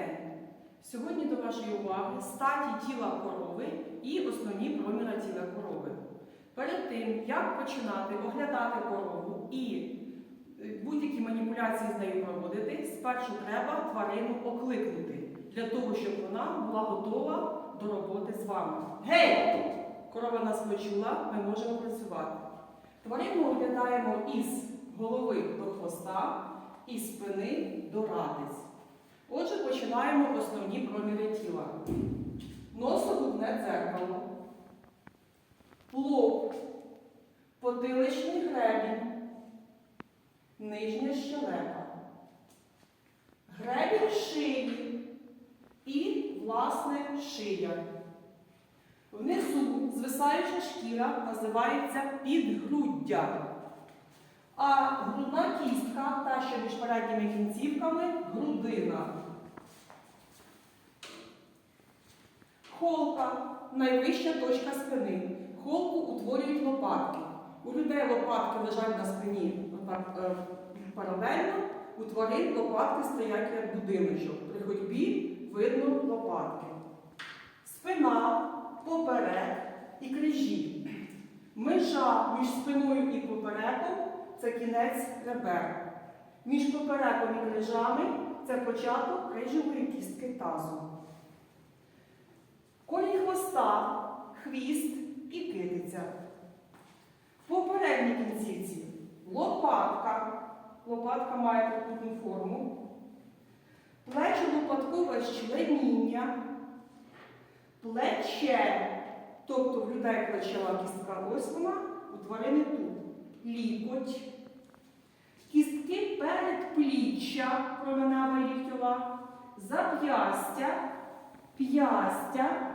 день! Сьогодні до вашої уваги статі тіла корови і основні проміри тіла корови. Перед тим, як починати оглядати корову і е, будь-які маніпуляції з нею проводити, спершу треба тварину окликнути для того, щоб вона була готова до роботи з вами. Гей! Корова нас почула, ми можемо працювати. Тварину оглядаємо із голови до хвоста, із спини до ратиць. Починаємо основні проміри тіла. Носогубне дзеркало, лоб, потиличний гребінь, нижня щелепа, гребінь шиї і, власне, шия. Внизу звисаюча шкіра називається підгруддя. А грудна кістка, та що між передніми кінцівками грудина. Холка найвища точка спини. Холку утворюють лопатки. У людей лопатки лежать на спині е, паралельно, у тварин лопатки стоять як будиночок. При ходьбі видно лопатки. Спина, поперек і крижі. Межа між спиною і попереком це кінець ребер. Між попереком і крижами це початок крижової кістки тазу. Колінь хвоста, хвіст і китиця. По передній кінцівці лопатка. Лопатка має трикутну форму. Плечо лопаткове щеленіння. Плече, тобто в людей плечова кістка, ось вона, у тварини тут. Лікоть. Кістки передпліччя, променева і ліктьова, зап'ястя, п'ястя,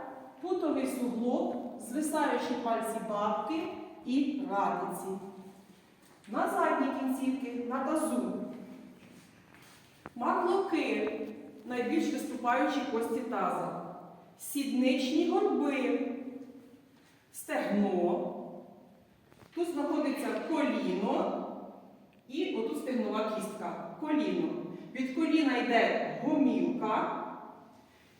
путовий суглоб, звисаючі пальці бабки і ратиці. На задні кінцівки, на тазу. Маклоки, найбільш виступаючі кості таза. Сідничні горби, стегно. Тут знаходиться коліно і отут стегнова кістка. Коліно. Від коліна йде гомілка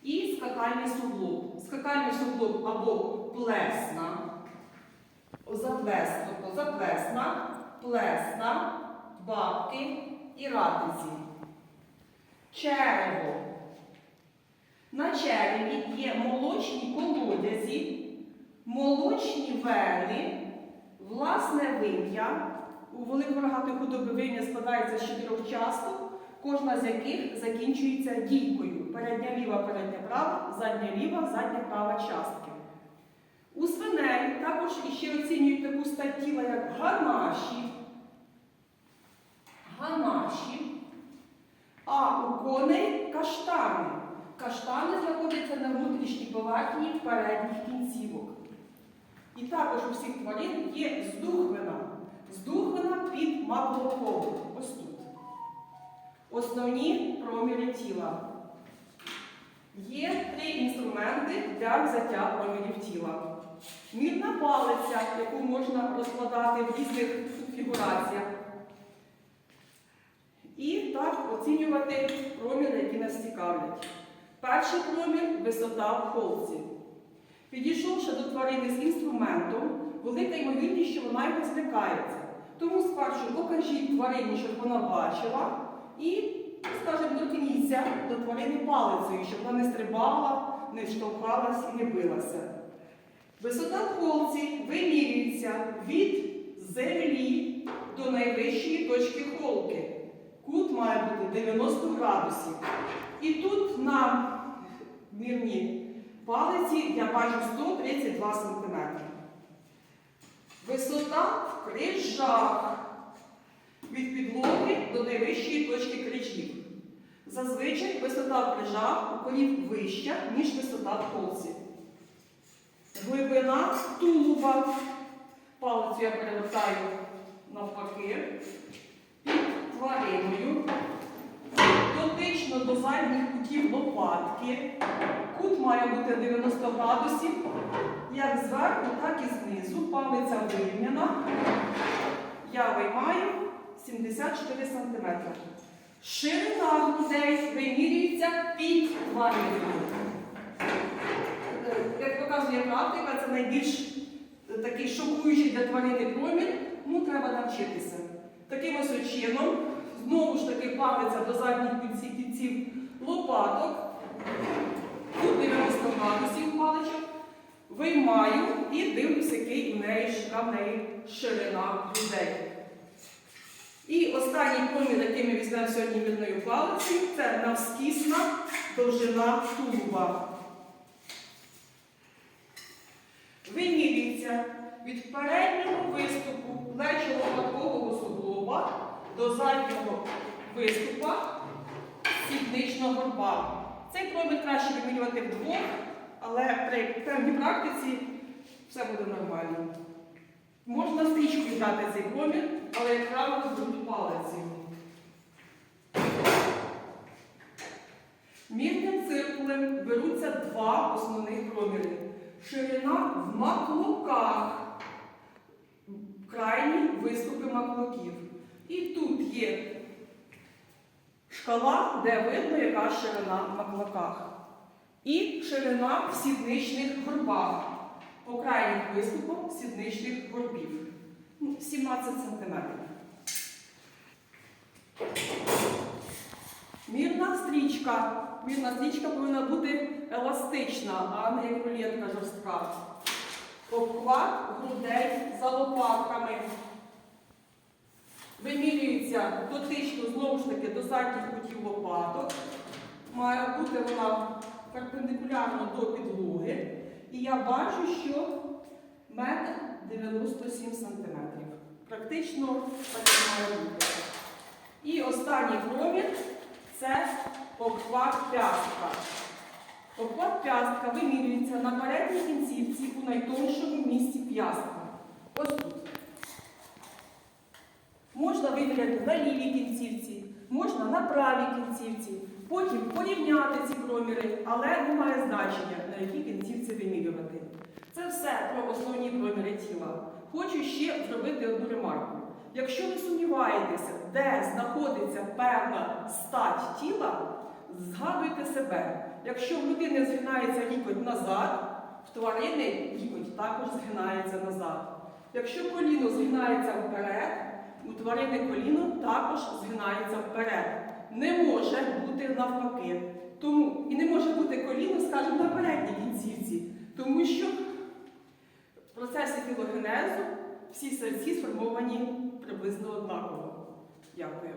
і скакальний суглоб. Скакальний суглоб або плесна, заплес, тобто заплесна, плесна, бабки і ратиці. Черево. На череві є молочні колодязі, молочні вени, власне вим'я. У великорогатої худоби вим'я складається з чотирьох часток, кожна з яких закінчується дійкою. Передня ліва, передня права, задня ліва, задня права частки. У свиней також іще оцінюють таку стать тіла, як ганаші. Ганаші. А у коней каштани. Каштани знаходяться на внутрішній поверхні передніх кінцівок. І також у всіх тварин є здухвина. Здухвина під тут. Основні проміри тіла. Є три інструменти для взяття промірів тіла. Мірна палиця, яку можна розкладати в різних фігураціях. І так оцінювати проміри, які нас цікавлять. Перший промір висота в холці. Підійшовши до тварини з інструментом, велика ймовірність, що вона його злякається. Тому спершу покажіть тварині, щоб вона бачила, і, скажімо, доткніться до тварини палицею, щоб вона не стрибала, не штовхалась і не билася. Висота в холці вимірюється від землі до найвищої точки холки. Кут має бути 90 градусів. І тут на мірній палиці я бачу 132 см. Висота в крижах від підлоги до найвищої точки крижів. Зазвичай висота в крижах у конів вища, ніж висота в холці. Глибина тулуба. Палицю я перевертаю навпаки. Під твариною. Дотично до задніх кутів лопатки. Кут має бути 90 градусів. Як зверху, так і знизу. Палиця вирівняна. Я виймаю 74 см. Ширина грудей вимірюється під два рівні. Е, Як показує практика, це найбільш е, такий шокуючий для тварини промір, ну треба навчитися. Таким ось чином, знову ж таки палиця до задніх кінців, кінців лопаток, тут 90 градусів паличок, виймаю і дивлюся, який в неї ширина грудей. І останній промір, який ми візьмемо сьогодні мірною палицею, це навскісна довжина тулуба. Вимірюється від переднього виступу плечо-лопаткового суглоба до заднього виступа сідничного горба. Цей промір краще вимірювати вдвох, але при певній практиці все буде нормально. Можна стрічкою дати цей промір, але як правило беруть палицею. Мірним циркулем беруться два основних проміри. Ширина в маклуках, крайні виступи маклуків. І тут є шкала, де видно, яка ширина в маклаках. І ширина в сідничних горбах. По крайніх виступах сідничних горбів. Ну, 17 см. Мірна стрічка. Мірна стрічка повинна бути еластична, а не як рулетка жорстка. Обхват грудей за лопатками. Вимірюється дотично знову ж таки до задніх кутів лопаток. Має бути вона перпендикулярно до підлоги. І я бачу, що метр 97 сантиметрів. Практично так має бути. І останній промір це обхват п'ястка. Обхват п'ястка вимірюється на передній кінцівці у найтоншому місці п'ястка. Ось тут. Можна виміряти на лівій кінцівці, можна на правій кінцівці, потім порівняти ці проміри, але немає значення, на якій кінцівці вимірювати. Це все про основні проміри тіла. Хочу ще зробити одну ремарку. Якщо ви сумніваєтеся, де знаходиться певна стать тіла, згадуйте себе. Якщо в людини згинається лікоть назад, в тварини лікоть також згинається назад. Якщо коліно згинається вперед, у тварини коліно також згинається вперед. Не може бути навпаки. Тому і не може бути коліно, скажімо, на передній кінцівці, тому що в процесі філогенезу всі серці сформовані приблизно однаково. Дякую.